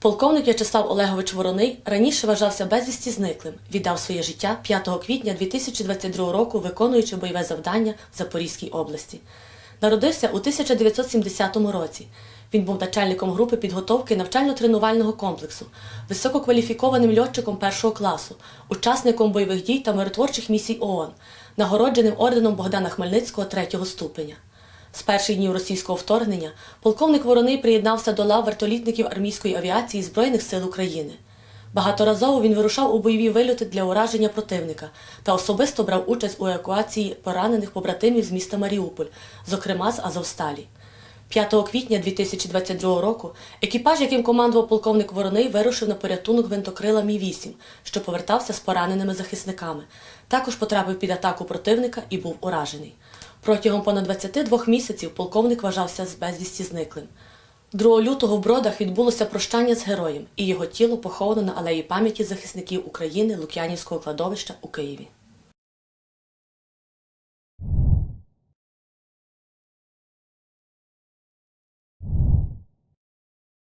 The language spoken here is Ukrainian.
Полковник В'ячеслав Олегович Вороний раніше вважався безвісті зниклим. Віддав своє життя 5 квітня 2022 року, виконуючи бойове завдання в Запорізькій області. Народився у 1970 році. Він був начальником групи підготовки навчально-тренувального комплексу, висококваліфікованим льотчиком першого класу, учасником бойових дій та миротворчих місій ООН, нагородженим орденом Богдана Хмельницького третього ступеня. З перших днів російського вторгнення полковник Вороний приєднався до лав вертолітників армійської авіації Збройних сил України. Багаторазово він вирушав у бойові вильоти для ураження противника та особисто брав участь у евакуації поранених побратимів з міста Маріуполь, зокрема з Азовсталі. 5 квітня 2022 року екіпаж, яким командував полковник Вороний, вирушив на порятунок гвинтокрила Мі-8, що повертався з пораненими захисниками. Також потрапив під атаку противника і був уражений. Протягом понад 22 місяців полковник вважався з безвісті зниклим. 2 лютого в Бродах відбулося прощання з героєм, і його тіло поховано на алеї пам'яті захисників України Лук'янівського кладовища у Києві.